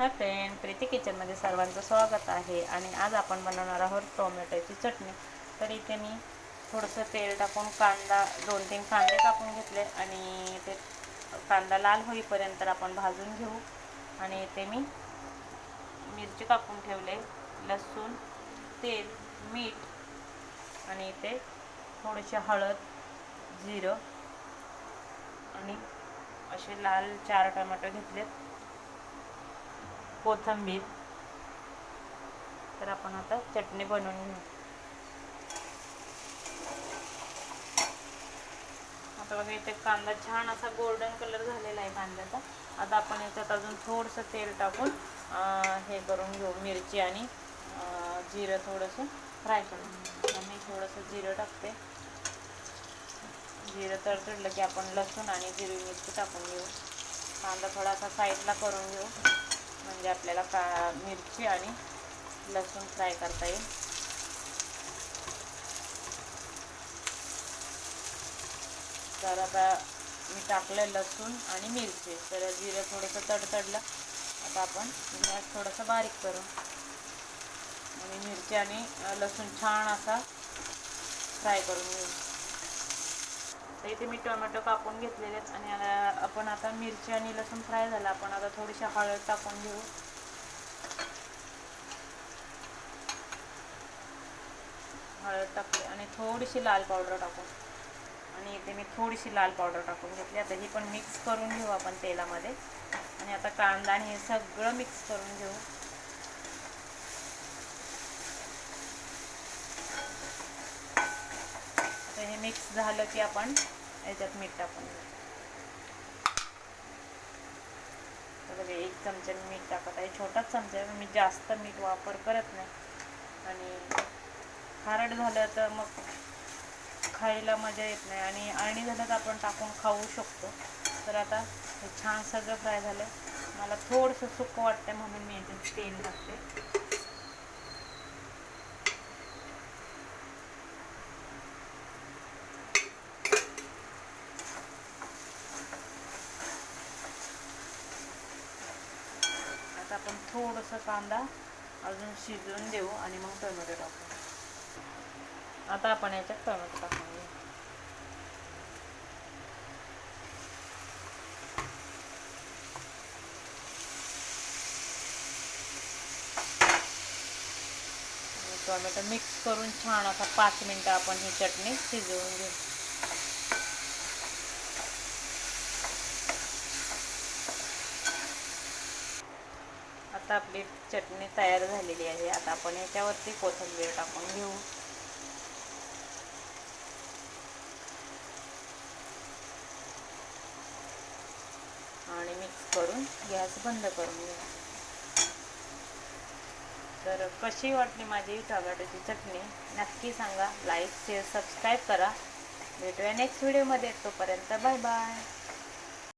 Hi friend Preeti किचनमध्ये सर्वांचं स्वागत आहे. आणि आज आपण बनवणार आहोत टोमॅटोची चटणी. तर इथे मी थोडंसं तेल टाकून कांदा दोन तीन कांदे कापून घेतले आणि ते कांदा लाल होईपर्यंत आपण भाजून घेऊ. आणि इथे मी मिरची कापून ठेवले लसूण तेल मीठ आणि इथे थोडीशी हळद जिरं आणि असे लाल चार टोमॅटो घेतलेत. कोथिंबीर. तर आपण आता चटणी बनवून घेऊ. आता बघा इथे कांदा छान असा गोल्डन कलर झालेला आहे कांद्याचा. आता आपण याच्यात अजून थोडंसं तेल टाकून हे करून घेऊ मिरची आणि जिरं थोडंसं फ्राय करून मी थोडंसं जिरं टाकते. जिरं तडतडलं की आपण लसूण आणि जिरी मिरची टाकून घेऊ. कांदा थोडासा साईडला करून घेऊ. म्हणजे आपल्याला का मिरची आणि लसूण फ्राय करता येईल. तर आता मी टाकलं लसूण आणि मिरची. तर जिरं थोडंसं तडतडलं. आता आपण गॅस थोडंसं बारीक करू. आणि मिरची आणि लसूण छान असा फ्राय करून घेऊ. तर इथे मी टोमॅटो कापून घेतलेले आहेत आणि आता आपण आता मिरची आणि लसूण फ्राय झाला. आपण आता थोडीशी हळद टाकून घेऊ. हळद टाकली आणि थोडीशी लाल पावडर टाकून. आणि इथे मी थोडीशी लाल पावडर टाकून घेतली. आता ही पण मिक्स करून घेऊ आपण तेलामध्ये. आणि आता कांदा आणि हे सगळं मिक्स करून घेऊ आता हे मिक्स झालं की आपण याच्यात मीठ टाकून घेऊ बघा एक चमचा मी मीठ टाकत आहे. छोटाच चमचा आहे मी जास्त मीठ वापर करत नाही. आणि खारट झालं तर मग खायला मजा येत नाही. आणि अळणी झालं तर आपण टाकून खाऊ शकतो. तर आता हे छान सगळं फ्राय झालं. मला थोडंसं सुकं वाटतं म्हणून मी याच्यात तेल टाकते आता आपण थोडंसं कांदा अजून शिजवून देऊ आणि मग टोमॅटो टाकू. आता आपण याच्यात टोमॅटो टाकून घेऊ. टोमॅटो मिक्स करून छान असा पाच मिनटं आपण ही चटणी शिजवून घेऊ. आता आपली चटणी तयार झालेली आहे. आता आपण याच्यावरती कोथिंबीर टाकून घेऊ. आणि मिक्स करून गॅस बंद करून घेऊ. तर कशी वाटली माझी टोमॅटोची चटणी? नक्की सांगा. लाईक शेअर सबस्क्राईब करा. भेटूया नेक्स्ट व्हिडिओमध्ये तोपर्यंत बाय बाय